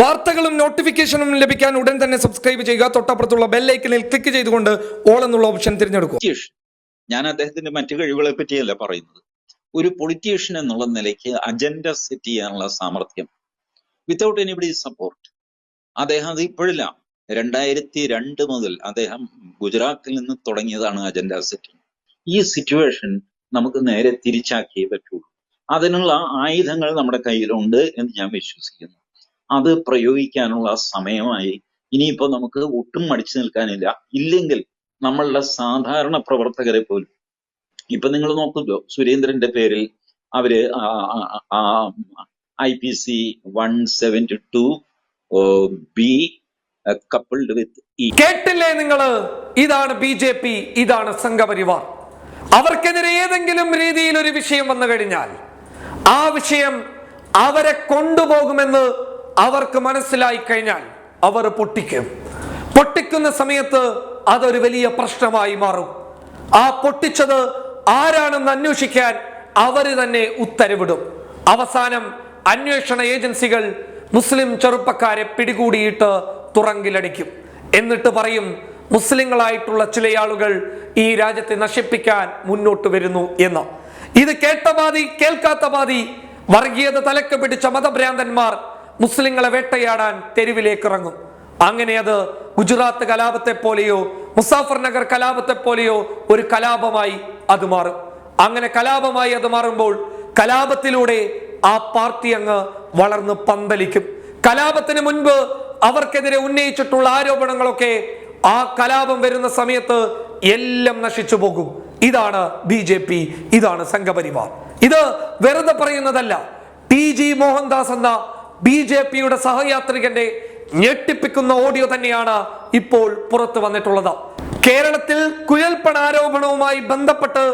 വാർത്തകളും നോട്ടിഫിക്കേഷനും ലഭിക്കാൻ ഉടൻ തന്നെ സബ്സ്ക്രൈബ് ചെയ്യുക. തൊട്ടപ്പുറത്തുള്ള ബെല്ലൈക്കനിൽ ക്ലിക്ക് ചെയ്തുകൊണ്ട് ഓൾ എന്നുള്ള ഓപ്ഷൻ തിരഞ്ഞെടുക്കുക. ഞാൻ അദ്ദേഹത്തിന്റെ മറ്റു കഴിവുകളെ പറ്റിയല്ല പറയുന്നത്. ഒരു പൊളിറ്റീഷ്യൻ എന്നുള്ള നിലയ്ക്ക് അജണ്ട സെറ്റ് ചെയ്യാനുള്ള സാമർഥ്യം. വിത്തൗട്ട് എനിബഡി സപ്പോർട്ട് അദ്ദേഹം അത് ഇപ്പോഴില്ല രണ്ടായിരത്തി രണ്ട് മുതൽ അദ്ദേഹം ഗുജറാത്തിൽ നിന്ന് തുടങ്ങിയതാണ് അജണ്ട സെറ്റിംഗ് ഈ സിറ്റുവേഷൻ നമുക്ക് നേരെ തിരിച്ചാക്കിയേ പറ്റുള്ളൂ. അതിനുള്ള ആയുധങ്ങൾ നമ്മുടെ കയ്യിലുണ്ട് എന്ന് ഞാൻ വിശ്വസിക്കുന്നു. അത് പ്രയോഗിക്കാനുള്ള സമയമായി. ഇനിയിപ്പോ നമുക്ക് ഒട്ടും മടിച്ചു നിൽക്കാനില്ല. ഇല്ലെങ്കിൽ നമ്മളുടെ സാധാരണ പ്രവർത്തകരെ പോലും. ഇപ്പൊ നിങ്ങൾ നോക്കുമല്ലോ സുരേന്ദ്രന്റെ പേരിൽ അവർ I P C one seventy two B coupled with കേട്ടില്ലേ നിങ്ങൾ ഇതാണ് ബി ജെ പി ഇതാണ് സംഘപരിവാർ. അവർക്കെതിരെ ഏതെങ്കിലും രീതിയിൽ ഒരു വിഷയം വന്നു കഴിഞ്ഞാൽ ആ വിഷയം അവരെ കൊണ്ടുപോകുമെന്ന് അവർക്ക് മനസ്സിലായി കഴിഞ്ഞാൽ അവർ പൊട്ടിക്കും. പൊട്ടിക്കുന്ന സമയത്ത് അതൊരു വലിയ പ്രശ്നമായി മാറും. ആ പൊട്ടിച്ചത് ആരാണെന്ന് അന്വേഷിക്കാൻ അവർ തന്നെ ഉത്തരവിടും. അവസാനം അന്വേഷണ ഏജൻസികൾ മുസ്ലിം ചെറുപ്പക്കാരെ പിടികൂടിയിട്ട് തുറങ്കിലടിക്കും. എന്നിട്ട് പറയും മുസ്ലിങ്ങളായിട്ടുള്ള ചില ആളുകൾ ഈ രാജ്യത്തെ നശിപ്പിക്കാൻ മുന്നോട്ട് വരുന്നു എന്ന്. ഇത് കേട്ട പാതി കേൾക്കാത്ത പാതി വർഗീയത തലക്ക് പിടിച്ച മതഭ്രാന്തന്മാർ മുസ്ലിങ്ങളെ വേട്ടയാടാൻ തെരുവിലേക്ക് ഇറങ്ങും അങ്ങനെ അത് ഗുജറാത്ത് കലാപത്തെ പോലെയോ മുസാഫർ നഗർ കലാപത്തെ പോലെയോ ഒരു കലാപമായി അത് മാറും. അങ്ങനെ കലാപമായി അത് മാറുമ്പോൾ കലാപത്തിലൂടെ ആ പാർട്ടി അങ്ങ് വളർന്ന് പന്തലിക്കും. കലാപത്തിന് മുൻപ് അവർക്കെതിരെ ഉന്നയിച്ചിട്ടുള്ള ആരോപണങ്ങളൊക്കെ ആ കലാപം വരുന്ന സമയത്ത് എല്ലാം നശിച്ചു പോകും. ഇതാണ് ബി ജെ പി ഇതാണ് സംഘപരിവാർ. ഇത് വെറുതെ പറയുന്നതല്ല. ടി ജി മോഹൻദാസ് എന്ന ബി ജെ പിയുടെ സഹയാത്രികന്റെ ഞെട്ടിപ്പിക്കുന്ന ഓഡിയോ തന്നെയാണ് ഇപ്പോൾ പുറത്തു വന്നിട്ടുള്ളത്. കേരളത്തിൽ കുഴൽപ്പണ ആരോപണവുമായി ബന്ധപ്പെട്ട്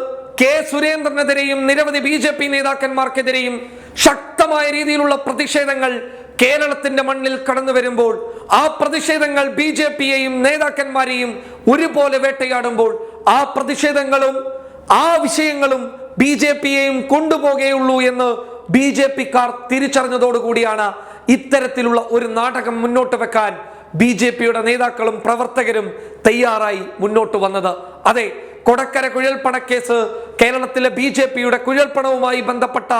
കെ സുരേന്ദ്രനെതിരെയും നിരവധി ബി ജെ പി നേതാക്കന്മാർക്കെതിരെയും ശക്തമായ രീതിയിലുള്ള പ്രതിഷേധങ്ങൾ കേരളത്തിന്റെ മണ്ണിൽ കടന്നു വരുമ്പോൾ ആ പ്രതിഷേധങ്ങൾ ബി ജെ പിയെയും നേതാക്കന്മാരെയും ഒരുപോലെ വേട്ടയാടുമ്പോൾ ആ പ്രതിഷേധങ്ങളും ആ വിഷയങ്ങളും ബി ജെ പിയെയും കൊണ്ടുപോകുകയുള്ളൂ എന്ന് ബി ജെ പിക്കാർ തിരിച്ചറിഞ്ഞതോടുകൂടിയാണ് ഇത്തരത്തിലുള്ള ഒരു നാടകം മുന്നോട്ട് വെക്കാൻ ബി ജെ പിയുടെ നേതാക്കളും പ്രവർത്തകരും തയ്യാറായി മുന്നോട്ട് വന്നത്. അതെ കൊടക്കര കുഴൽപ്പണക്കേസ് കേരളത്തിലെ ബി ജെ പിയുടെ കുഴൽപ്പണവുമായി ബന്ധപ്പെട്ട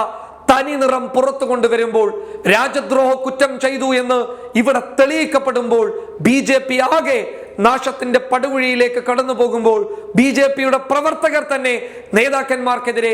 തനി നിറം പുറത്തു കൊണ്ടുവരുമ്പോൾ രാജദ്രോഹ കുറ്റം ചെയ്തു എന്ന് ഇവിടെ തെളിയിക്കപ്പെടുമ്പോൾ ബി ജെ പി ആകെ നാശത്തിന്റെ പടുകുഴിയിലേക്ക് കടന്നു പോകുമ്പോൾ ബി ജെ പിയുടെ പ്രവർത്തകർ തന്നെ നേതാക്കന്മാർക്കെതിരെ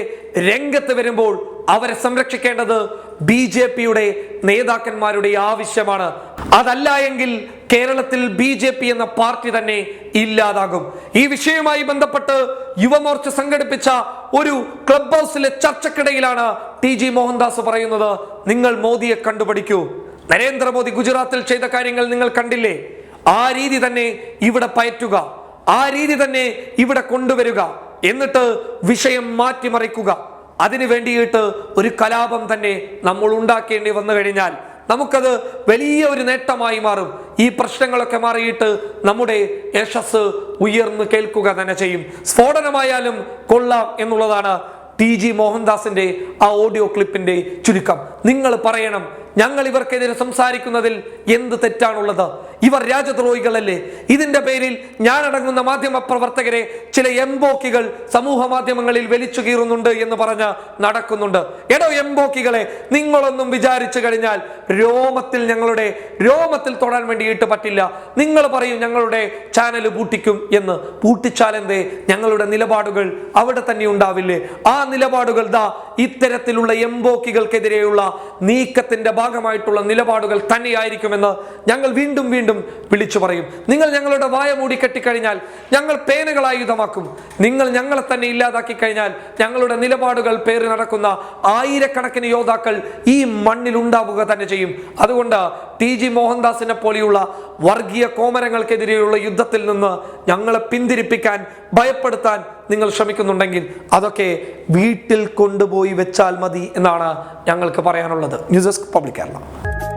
രംഗത്ത് വരുമ്പോൾ അവരെ സംരക്ഷിക്കേണ്ടത് ബി ജെ പിയുടെ നേതാക്കന്മാരുടെ ആവശ്യമാണ്. അതല്ല എങ്കിൽ കേരളത്തിൽ ബി ജെ പി എന്ന പാർട്ടി തന്നെ ഇല്ലാതാകും. ഈ വിഷയവുമായി ബന്ധപ്പെട്ട് യുവമോർച്ച സംഘടിപ്പിച്ച ഒരു ക്ലബ് ഹൗസിലെ ചർച്ചക്കിടയിലാണ് ടി ജി മോഹൻദാസ് പറയുന്നത്. നിങ്ങൾ മോദിയെ കണ്ടുപഠിക്കൂ. നരേന്ദ്രമോദി ഗുജറാത്തിൽ ചെയ്ത കാര്യങ്ങൾ നിങ്ങൾ കണ്ടില്ലേ? ആ രീതി തന്നെ ഇവിടെ പയറ്റുക. ആ രീതി തന്നെ ഇവിടെ കൊണ്ടുവരിക. എന്നിട്ട് വിഷയം മാറ്റിമറിക്കുക. അതിനു വേണ്ടിയിട്ട് ഒരു കലാപം തന്നെ നമ്മൾ ഉണ്ടാക്കേണ്ടി വന്നു കഴിഞ്ഞാൽ നമുക്കത് വലിയ ഒരു നേട്ടമായി മാറും. ഈ പ്രശ്നങ്ങളൊക്കെ മാറിയിട്ട് നമ്മുടെ യശസ് ഉയർന്നു കേൾക്കുക തന്നെ ചെയ്യും. സ്ഫോടനമായാലും കൊള്ളാം എന്നുള്ളതാണ് ടി ജി മോഹൻദാസിന്റെ ആ ഓഡിയോ ക്ലിപ്പിന്റെ ചുരുക്കം. നിങ്ങൾ പറയണം ഞങ്ങൾ ഇവർക്കെതിരെ സംസാരിക്കുന്നതിൽ എന്ത് തെറ്റാണുള്ളത്? ഇവർ രാജ്യദ്രോഹികളല്ലേ? ഇതിന്റെ പേരിൽ ഞാനടങ്ങുന്ന മാധ്യമ പ്രവർത്തകരെ ചില എംബോക്കികൾ സമൂഹ മാധ്യമങ്ങളിൽ വലിച്ചു കീറുന്നുണ്ട് എന്ന് പറഞ്ഞ് നടക്കുന്നുണ്ട്. എടോ എംബോക്കികളെ നിങ്ങളൊന്നും വിചാരിച്ചു കഴിഞ്ഞാൽ രോമത്തിൽ ഞങ്ങളുടെ രോമത്തിൽ തൊടാൻ വേണ്ടിയിട്ട് പറ്റില്ല. നിങ്ങൾ പറയും ഞങ്ങളുടെ ചാനൽ പൂട്ടിക്കും എന്ന്. പൂട്ടിച്ചാലെന്തേ ഞങ്ങളുടെ നിലപാടുകൾ അവിടെ തന്നെ ഉണ്ടാവില്ലേ? ആ നിലപാടുകൾ ദാ ഇത്തരത്തിലുള്ള എംബോക്കികൾക്കെതിരെയുള്ള നീക്കത്തിന്റെ ഭാഗമായിട്ടുള്ള നിലപാടുകൾ തന്നെയായിരിക്കുമെന്ന് ഞങ്ങൾ വീണ്ടും വീണ്ടും വിളിച്ചു പറയും നിങ്ങൾ ഞങ്ങളുടെ വായ മൂടി കെട്ടിക്കഴിഞ്ഞാൽ ഞങ്ങൾ പേനകൾ ആയുധമാക്കും നിങ്ങൾ ഞങ്ങളെ തന്നെ ഇല്ലാതാക്കി കഴിഞ്ഞാൽ ഞങ്ങളുടെ നിലപാടുകൾ പേര് നടക്കുന്ന ആയിരക്കണക്കിന് യോദ്ധാക്കൾ ഈ മണ്ണിൽ ഉണ്ടാവുക തന്നെ ചെയ്യും. അതുകൊണ്ട് ടി ജി മോഹൻദാസിനെ പോലെയുള്ള വർഗീയ കോമരങ്ങൾക്കെതിരെയുള്ള യുദ്ധത്തിൽ നിന്ന് ഞങ്ങളെ പിന്തിരിപ്പിക്കാൻ ഭയപ്പെടുത്താൻ നിങ്ങൾ ശ്രമിക്കുന്നുണ്ടെങ്കിൽ അതൊക്കെ വീട്ടിൽ കൊണ്ടുപോയി വെച്ചാൽ മതി എന്നാണ് ഞങ്ങൾക്ക് പറയാനുള്ളത്. News desk public Kerala.